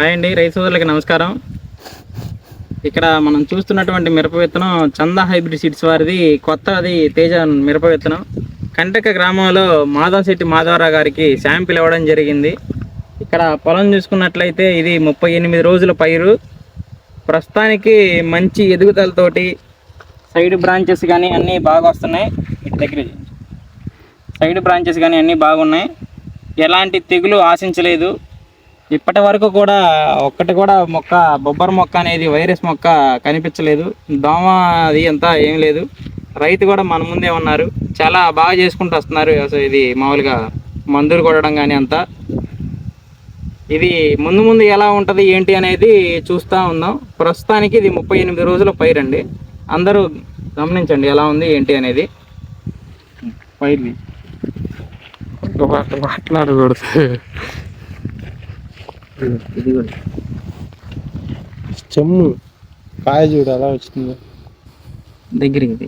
Hi అండి రైతు సోదరులకి నమస్కారం. ఇక్కడ మనం చూస్తున్నటువంటి మిరప విత్తనం చందా హైబ్రిడ్ సీడ్స్ వారిది కొత్తది తేజ మిరప విత్తనం. కంటక గ్రామంలో మాధవశెట్టి మాధవరావు గారికి శాంపిల్ ఇవ్వడం జరిగింది. ఇక్కడ పొలం చూసుకున్నట్లయితే ఇది ముప్పై ఎనిమిది రోజుల పైరు. ప్రస్తుతానికి మంచి ఎదుగుదలతోటి సైడ్ బ్రాంచెస్ కానీ అన్నీ బాగా వస్తున్నాయి. ఇటు దగ్గర సైడ్ బ్రాంచెస్ కానీ అన్నీ బాగున్నాయి. ఎలాంటి తెగులు ఆశించలేదు. ఇప్పటి వరకు కూడా ఒక్కటి కూడా మొక్క బొబ్బరి మొక్క అనేది వైరస్ మొక్క కనిపించలేదు. దోమ అది అంతా ఏం లేదు. రైతు కూడా మన ముందే ఉన్నారు. చాలా బాగా చేసుకుంటూ వస్తున్నారు. అసలు ఇది మామూలుగా మందులు కొట్టడం కానీ అంతా. ఇది ముందు ముందు ఎలా ఉంటుంది ఏంటి అనేది చూస్తూ ఉందాం ప్రస్తుతానికి ఇది ముప్పై ఎనిమిది రోజుల పైరండి అందరూ గమనించండి ఎలా ఉంది ఏంటి అనేది. పైర్ని. మాట్లాడకూడదు. ఇది చెమ్ము కాయ చూడు అలా వచ్చింది. దగ్గరికి